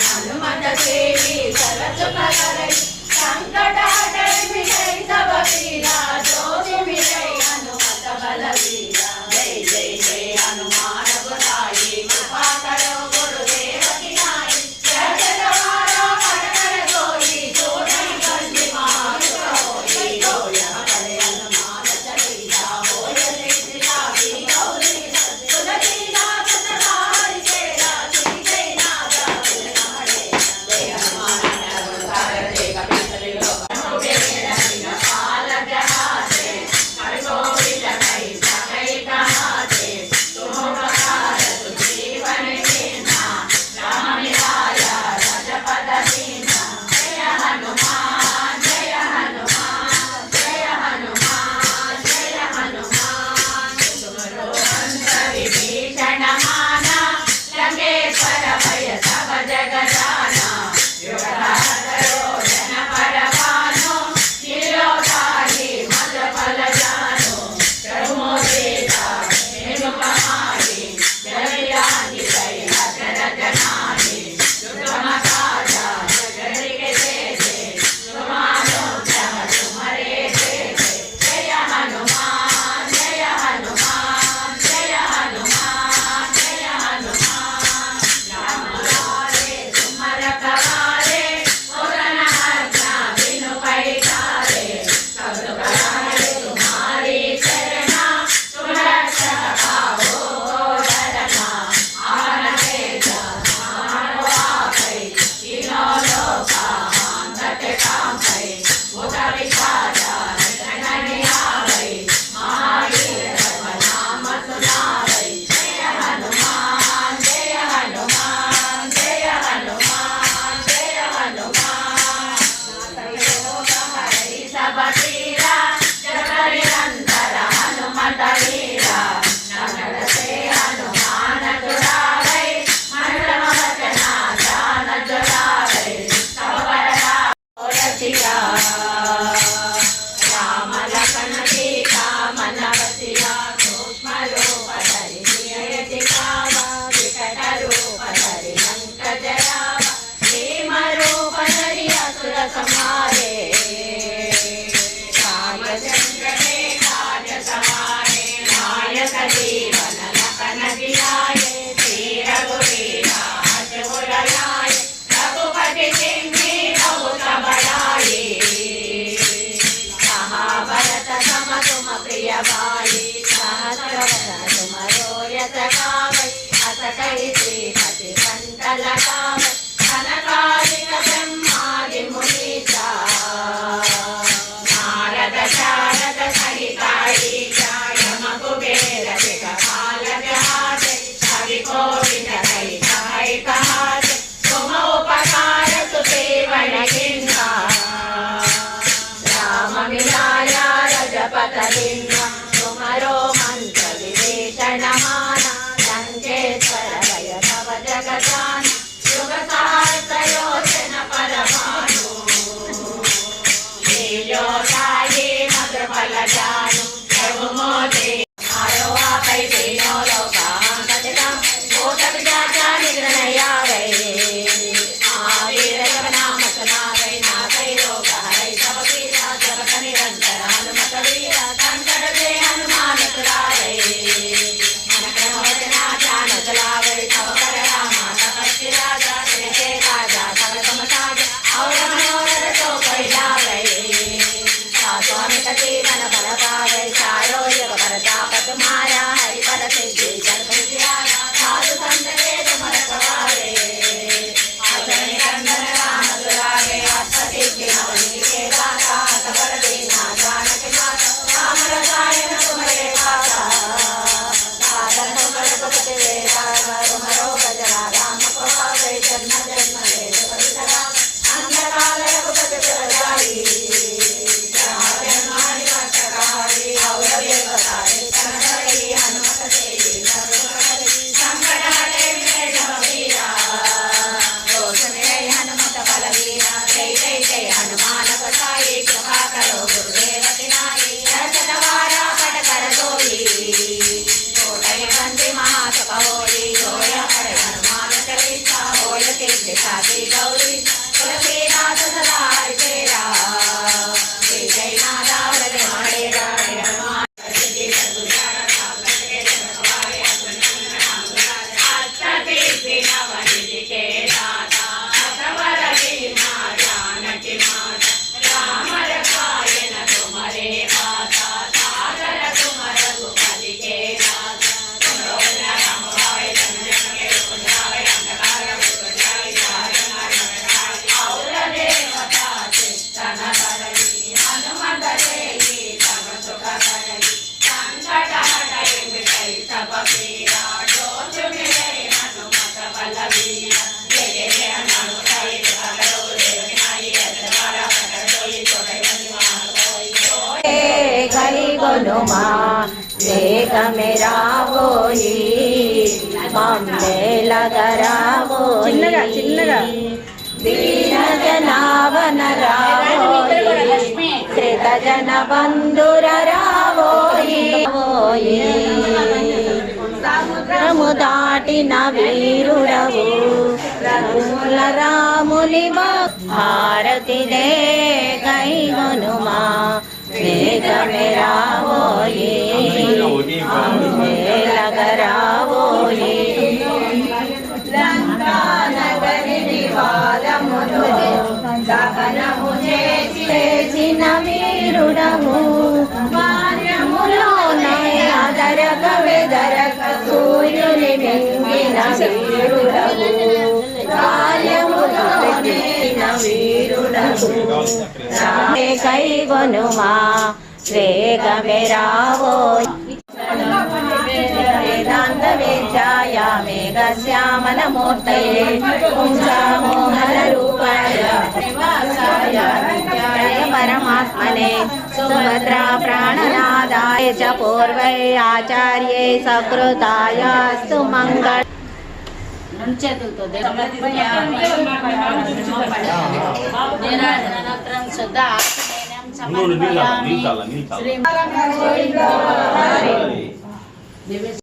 హనుమత సేవి సరసుకరై సంకట Bye-bye. కైగొనుమా వేగమే రాబోయి మమ్మేలగరాబోయి చిన్నగా, చిన్నగా. దీన జనావన రాబోయి శ్రిత జన బంధుర రాబోయి సముద్రము దాటిన వీరుడవు రఘుల రాముని భారతి దే కైగొనుమా వేగమే రాబోయి మేలగరాబోయి లంకానగరి వివాదమును దహనము చేసి చేసిన వీరుడము. కార్యములోన అదరక వెదరక సూర్యుని మింగిన వీరుడము. వీరుడము. కైగొనుమా. వేగమే రావో వేదాంత విద్యాయ మేఘశ్యామల మూర్తయే పుంసామోహన రూపాయ నివాసాయ విద్యాయ పరమాత్మనే సుభద్రా ప్రాణనాదాయ చ పూర్వై ఆచార్యే సకృతాయ నూనె నీళ్ళు నీళ్ళు